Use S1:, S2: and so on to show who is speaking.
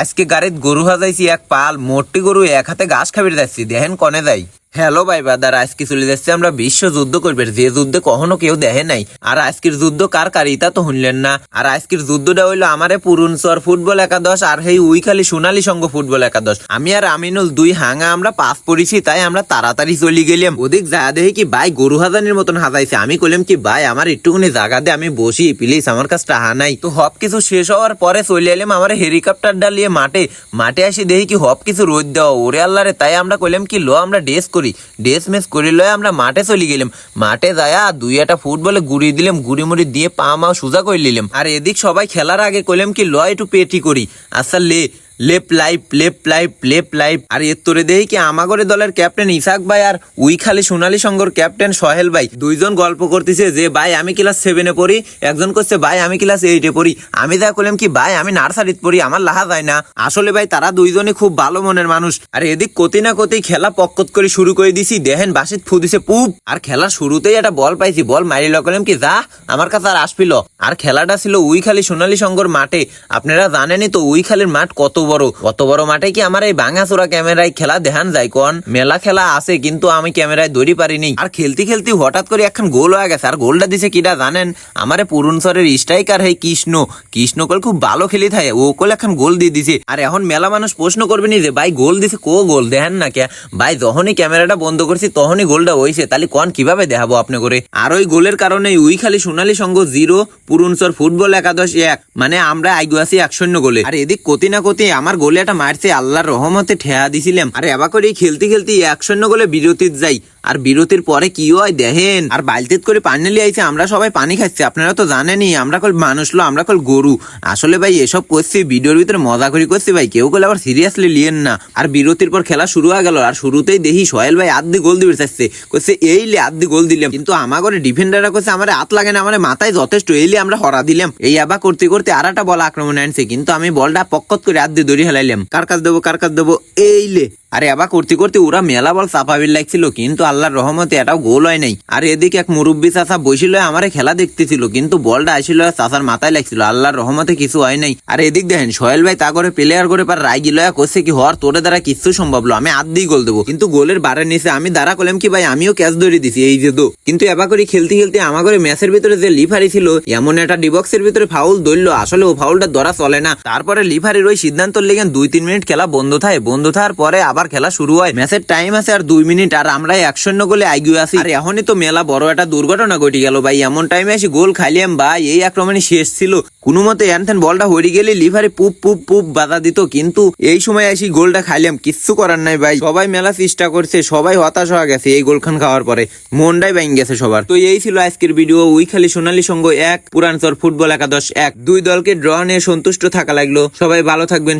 S1: আজকে গাড়িত গরু হাজাইছি এক পাল মোটি গরু, এক হাতে ঘাস খাবির যাচ্ছি দেখেন কনে যাই। হ্যালো ভাই বাদার আজকে চলে যাচ্ছে আমরা বিশ্ব যুদ্ধ করবে। যে যুদ্ধে কখনো কেউ দেখে নাই। আর আজকের যুদ্ধ কার কার, ইতা তো শুনলেন না। আর আজকের যুদ্ধটা হইল আমারে পুরুনচর ফুটবল একাদশ আর হেই উইখালি সোনালী সংঘ ফুটবল একাদশ। আমি আর আমিনুল দুই হাঙা আমরা পাস পড়েছি, তাই আমরা তাড়াতাড়ি চলে গেলাম। ওদিক যা দেখি কি ভাই গরু হাজানির মতন হাজাইছে। আমি কইলাম কি, ভাই, আমার একটুখানি জায়গা দিয়ে আমি বসি প্লিজ আমার কাছে টাহা নাই। তো সব কিছু শেষ হওয়ার পরে চলে এলাম আমার হেলিকপ্টার ডালিয়ে মাঠে। মাঠে আসি দেখি কি সব কিছু রোদ দেওয়া, ওরে আল্লাহরে তাই আমরা কইলাম কি, লো, আমরা ড্রেস করি। ড্রেস মেস করে লয় আমরা মাঠে চলে গেলাম। মাঠে যায়া দুই একটা ফুটবলে গুড়ি দিলাম গুড়ি মুড়ি দিয়ে পা মা সোজা করে নিলাম। আর এদিক সবাই খেলার আগে কইলাম কি, লয় একটু পেটি করি। আচ্ছা লে লেপ লাইফ লেপ লাইফ লেপ লাইফ আর এর তোরে দেখি কি আমাগরে দলের ক্যাপ্টেন ইসাক ভাই আর উই খালি সোনালী সংঘর ক্যাপ্টেন সোহেল ভাই। দুইজন গল্প করতেছে যে, ভাই, আমি ক্লাস সেভেনে পড়ি। একজন করছে ভাই, আমি ক্লাস এইটে পড়ি। আমি যা করলাম কি, ভাই, আমি নার্সারিত পড়ি, আমার লাহা যায় না। আসলে ভাই, তারা দুইজনই খুব ভালো মনের মানুষ। আর এদিক কতি না কতি খেলা পক্কত করে শুরু করে দিছি। দেহেন বাসিত ফু দিছে পুপ। আর খেলার শুরুতেই একটা বল পাইছি। বল মারি করলাম কি, যা, আমার কাছে আর আসপিল আর খেলাটা ছিল উইখালি সোনালী সংঘর মাঠে। আপনারা জানেনই তো উইখালির মাঠ কত বড়। অত বড় মাঠে কি আমার এই ভাঙাচোরা ক্যামেরায় খেলা দেখান যায় কোন? মেলা খেলা আছে, কিন্তু আমি ক্যামেরায় ধরি পারিনি। আর খেলতে খেলতে হঠাৎ করে এখন গোল হয়ে গেছে। আর গোলটা দিছে কিটা জানেন? আমারে পুরুনসরের স্ট্রাইকার হয় কৃষ্ণ। কৃষ্ণ কল খুব ভালো খেলি থাকে, ও কল এখন গোল দিয়ে দিছে। আর এখন মেলা মানুষ প্রশ্ন করবে নি যে, ভাই, গোল দিছে কো গোল? দেখেন না কে? ভাই, যখনই ক্যামেরাটা বন্ধ করছি, তখনই গোলটা হয়েছে তাহলে কোন, কীভাবে দেখাবো আপনি করে? আর ওই গোলের কারণে উই খালি সোনালী সংঘ জিরো পুরুনসর ফুটবল একাদশ এক। মানে আমরা আইগু আছি এক শূন্য গোলে। আর এদিক কতি না কতি আমার গোলে একটা মারছে, আল্লাহর রহমতে ঠেয়া দিছিলাম। আর এবার করে খেলতে খেলতে এক শূন্য গোলে বিরতির যাই। আর বিরতির পরে কি হয় দেখেন, আর বালতিত করে পানি আইছে, আমরা সবাই পানি খাচ্ছি, আপনারা তো জানেনই, আমরা কল মানুষ লো, আমরা কল গরু। আসলে ভাই, এসব করছি, ভিডিওর ভিতরে মজা করে করছি ভাই, কেউ কলে আবার সিরিয়াসলি লিয়েন না। আর বিরতির পর খেলা শুরু হয়ে গেল, আর শুরুতেই দেখি সোহেল ভাই আধি গোল দিবে চাচ্ছে কইছে এইলে আধি গোল দিলাম। কিন্তু আমার ঘরে ডিফেন্ডাররা কইছে, আমার হাত লাগে না, আমার মাথায় যথেষ্ট এইলে আমরা হরা দিলাম। এই আবার করতে করতে আর একটা বল আক্রমণ আনছে, কিন্তু আমি বলটা পক্কত করে আধি দড়ি হেলাইলাম। কার কাছ দেবো, কার কাছ দেবো, এইলে। আরে আবার করতে করতে ওরা মেলা বল চাপাবির লাগছিল, কিন্তু আল্লাহর রহমতে এটাও গোল হয় নাই। আর এদিকে এক মুরব্বী চাচা বসিল আমারে খেলা দেখতেছিল, কিন্তু বলটা আসিল, চাচার মাথায় লাগছিল, আল্লাহর রহমতে কিছু হয় নাই। আর এদিক দেখেন, সোহেল ভাই তা করে প্লেয়ার করে পার রায় গিল করছে কি, হওয়ার তোরে দ্বারা কিচ্ছু সম্ভব হলো আমি আধ গোল দেবো। কিন্তু গোলের বারের নিচে আমি দাঁড়া করলাম কি, ভাই, আমিও ক্যাচ ধরে দিছি, এই যে তো কিন্তু এবার করে খেলতে খেলতে আমার ঘরে ম্যাচের ভিতরে যে লিফারি ছিল, এমন একটা ডিবক্সের ভিতরে ফাউল ধরলো, আসলে ও ফাউলটা ধরা চলে না। তারপরে লিফারির ওই সিদ্ধান্ত লেগেন দুই, তিন মিনিট খেলা বন্ধ থাকে। বন্ধ থাকার পরে আবার খেলা শুরু হয়। ম্যাচের টাইম আছে আর দুই মিনিট আর আমরা এক শূন্য গোলে আইগিয়ে আছি। আর এখনই তো মেলা বড় একটা দুর্ঘটনা ঘটে গেল ভাই। এমন টাইমে এসে গোল খাইলাম ভাই। এই আক্রমণে শেষ ছিল। কোনো মতে এনথেন বলটা হরি গেলে লিভারে পুপ পুপ পুপ বাধা দিত। কিন্তু এই সময় এসে গোলটা খাইলাম। কিচ্ছু করার নাই ভাই। সবাই মেলা চেষ্টা করছে। সবাই হতাশ হয়ে গেছে এই গোলখান খাওয়ার পরে। মনটাই বাইং গেছে সবার। তো এই ছিল আজকের ভিডিও উই খালি সোনালী সংঘ এক পুরানচর ফুটবল একাদশ এক। দুই দলকে ড্র নিয়ে সন্তুষ্ট থাকা লাগল। সবাই ভালো থাকবেন